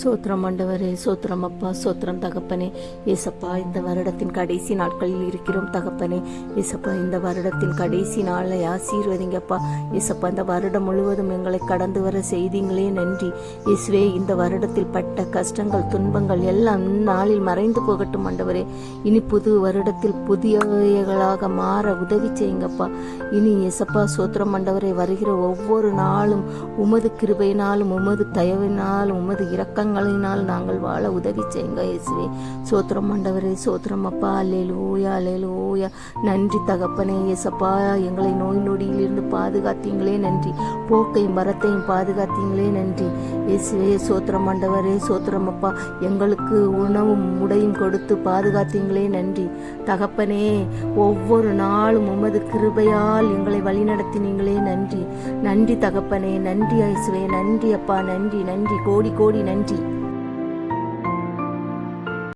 சோத்திரம் ஆண்டவரே சோத்திரம் அப்பா சோத்திரம் தகப்பனே ஏசப்பா இந்த வருடத்தின் கடைசி நாட்களில் இருக்கிறோம் தகப்பனே. ஏசப்பா இந்த வருடத்தின் கடைசி நாளை ஆசீர்வதிங்கப்பா. ஏசப்பா இந்த வருடம் முழுவதும் எங்களை கடந்து வர செய்திங்களே நன்றி. இயேசுவே இந்த வருடத்தில் பட்ட கஷ்டங்கள் துன்பங்கள் எல்லாம் நாளில் மறைந்து போகட்டும் ஆண்டவரே. இனி புது வருடத்தில் புதியவைகளாக மாற உதவி செய்யுங்கப்பா. இனி ஏசப்பா சோத்திரம் ஆண்டவரே வருகிற ஒவ்வொரு நாளும் உமது கிருபையினாலும் உமது தயவினாலும் உமது இறக்க இரக்கங்களினால் நாங்கள் வாழ உதவி செய்யுங்க இயேசுவே. சோத்திரம் ஆண்டவரே சோத்திரம் அப்பா. அல்லேலூயா அல்லேலூயா. நன்றி தகப்பனே இயேசப்பா. எங்களை நோய் நொடியிலிருந்து பாதுகாத்தீங்களே நன்றி. போக்கையும் மரத்தையும் பாதுகாத்தீங்களே நன்றி. இயேசுவே சோத்திரம் ஆண்டவரே சோத்திரம் அப்பா. எங்களுக்கு உணவும் உடையும் கொடுத்து பாதுகாத்தீங்களே நன்றி. தகப்பனே ஒவ்வொரு நாளும் உமது கிருபையால் எங்களை வழிநடத்தினீங்களே நன்றி. நன்றி தகப்பனே நன்றி ஐசுவே நன்றி அப்பா நன்றி நன்றி. கோடி கோடி நன்றி.